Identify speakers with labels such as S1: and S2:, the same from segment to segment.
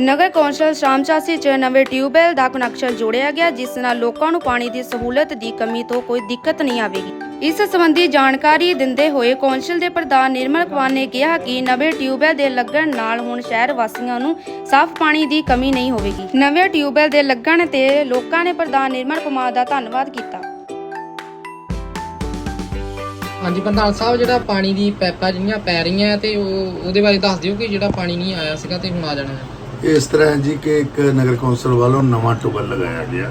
S1: ਨਗਰ council ਸ਼ਾਮਚਾਸੀ ਚ ਨਵੇਂ tubewell ਦਾ connection ਜੋੜਿਆ ਗਿਆ, ਜਿਸ ਨਾਲ ਲੋਕਾਂ ਨੂੰ ਪਾਣੀ ਦੀ ਸਹੂਲਤ ਦੀ ਕਮੀ ਤੋਂ ਕੋਈ ਦਿੱਕਤ ਨਹੀਂ ਆਵੇਗੀ। ਇਸ ਸੰਬੰਧੀ ਜਾਣਕਾਰੀ ਦਿੰਦੇ ਹੋਏ ਕੌਂਸਲ ਦੇ ਪ੍ਰਧਾਨ ਨਿਰਮਲ ਕੁਮਾਰ ਨੇ ਕਿਹਾ ਕਿ ਨਵੇਂ ਟਿਊਬਵੈੱਲ ਦੇ ਲੱਗਣ ਨਾਲ ਹੁਣ ਸ਼ਹਿਰ ਵਾਸੀਆਂ ਨੂੰ ਸਾਫ਼ ਪਾਣੀ ਦੀ ਕਮੀ ਨਹੀਂ ਹੋਵੇਗੀ। ਨਵੇਂ ਟਿਊਬਵੈੱਲ ਦੇ ਲੱਗਣ ਤੇ ਲੋਕਾਂ ਨੇ ਪ੍ਰਧਾਨ ਨਿਰਮਲ ਕੁਮਾਰ ਦਾ ਧੰਨਵਾਦ ਕੀਤਾ।
S2: ਹਾਂਜੀ, ਪ੍ਰਧਾਨ ਸਾਹਿਬ, ਜਿਹੜਾ ਪਾਣੀ ਦੀ ਪਾਈਪਾਂ ਜਿਹੜੀਆਂ ਪੈ ਰਹੀਆਂ ਤੇ ਉਹ ਉਹਦੇ ਬਾਰੇ ਦੱਸ ਦਿਓ ਕਿ ਜਿਹੜਾ ਪਾਣੀ ਨਹੀਂ ਆਇਆ ਸੀਗਾ ਤੇ ਹੁਣ ਆ ਜਾਣਾ ਹੈ।
S3: ਇਸ ਤਰ੍ਹਾਂ ਹੈ ਜੀ ਕਿ ਇੱਕ ਨਗਰ ਕੌਂਸਲ ਵੱਲੋਂ ਨਵਾਂ ਟੁਬਲ ਲਗਾਇਆ ਗਿਆ।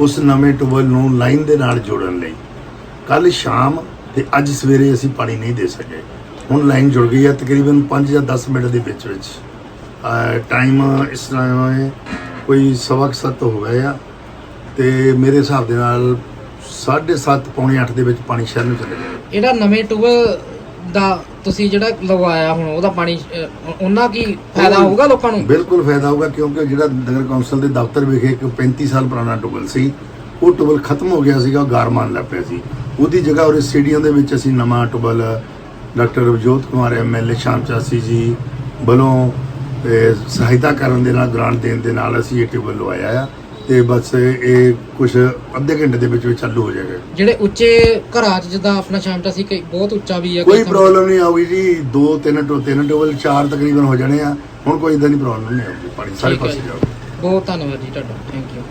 S3: ਉਸ ਨਵੇਂ ਟੁਬਲ ਨੂੰ ਲਾਈਨ ਦੇ ਨਾਲ ਜੋੜਨ ਲਈ। ਕੱਲ ਸ਼ਾਮ ਤੇ ਅੱਜ ਸਵੇਰੇ ਅਸੀਂ ਪਾਣੀ ਨਹੀਂ ਦੇ ਸਕੇ। ਹੁਣ ਲਾਈਨ ਜੁੜ ਗਈ ਹੈ ਤਕਰੀਬਨ 5 ਜਾਂ 10 ਮਿੰਟ ਦੇ ਵਿੱਚ ਵਿੱਚ। ਟਾਈਮ ਇਸ ਤਰ੍ਹਾਂ ਹੈ, ਕੋਈ ਸਵਾ ਕੁ ਸੱਤ ਹੋ ਗਏ ਆ। ਤੇ ਮੇਰੇ ਹਿਸਾਬ ਦੇ ਨਾਲ 7:30 ਪੌਣੇ 8 ਦੇ ਵਿੱਚ ਪਾਣੀ ਸ਼ਹਿਰ ਨੂੰ ਚਲੇ ਜਾਏਗਾ।
S2: ਇਹਦਾ ਨਵੇਂ ਟੂਬਲ ਦਾ ਤੁਸੀਂ ਜਿਹੜਾ ਲਗਵਾਇਆ ਹੁਣ ਉਹਦਾ ਪਾਣੀ ਉਹਨਾਂ ਕੀ ਫਾਇਦਾ ਹੋਊਗਾ ਲੋਕਾਂ ਨੂੰ?
S3: ਬਿਲਕੁਲ ਫਾਇਦਾ ਹੋਊਗਾ ਕਿਉਂਕਿ ਜਿਹੜਾ ਨਗਰ ਕੌਂਸਲ ਦੇ ਦਫ਼ਤਰ ਵਿਖੇ ਇੱਕ 35 ਸਾਲ ਪੁਰਾਣਾ ਟੁਬਲ ਸੀ ਉਹ ਟੁਬਲ ਖਤਮ ਹੋ ਗਿਆ ਸੀਗਾ ਉਹ ਗਾਰਮਾਨ ਲੱਗ ਪਿਆ ਸੀ। ਉਹਦੀ ਜਗ੍ਹਾ ਉਹ ਸਟੇਡੀਅਮ ਦੇ ਵਿੱਚ ਅਸੀਂ ਨਵਾਂ tubewell doctor Ravjot Kumar MLA Shamchaurasi ji ਵੱਲੋਂ ਸਹਾਇਤਾ ਕਰਨ ਦੇ ਨਾਲ ਗ੍ਰਾਂਟ ਦੇਣ ਦੇ ਨਾਲ ਅਸੀਂ ਇਹ ਟੁਬਲ ਲਵਾਇਆ ਆ। ਤੇ ਬਸ ਇਹ ਕੁਝ ਅੱਧੇ ਘੰਟੇ ਦੇ ਵਿੱਚ ਵਿੱਚ ਚਾਲੂ ਹੋ ਜਾਏਗਾ।
S2: ਜਿਹੜੇ ਉੱਚੇ ਘਰਾਂ 'ਚ ਜਿੱਦਾਂ ਆਪਣਾ ਸ਼ਾਮਟਾ ਸੀ ਕਿ ਬਹੁਤ ਉੱਚਾ ਵੀ ਹੈ
S3: ਕੋਈ ਪ੍ਰੋਬਲਮ ਨਹੀਂ ਆਊਗੀ ਜੀ ਦੋ ਤਿੰਨ ਟੋ ਤਿੰਨ ਟੁਬਲ ਚਾਰ ਤਕਰੀਬਨ ਹੋ ਜਾਣੇ ਆ। ਹੁਣ ਕੋਈ ਇਦਾਂ ਦੀ ਪ੍ਰੋਬਲਮ ਨਹੀਂ ਆਊਗੀ ਪਾਣੀ ਸਾਰੇ ਪਾਸੇ। ਜਾਊਗਾ
S2: ਬਹੁਤ ਧੰਨਵਾਦ ਜੀ ਤੁਹਾਡਾ ਥੈਂਕ ਯੂ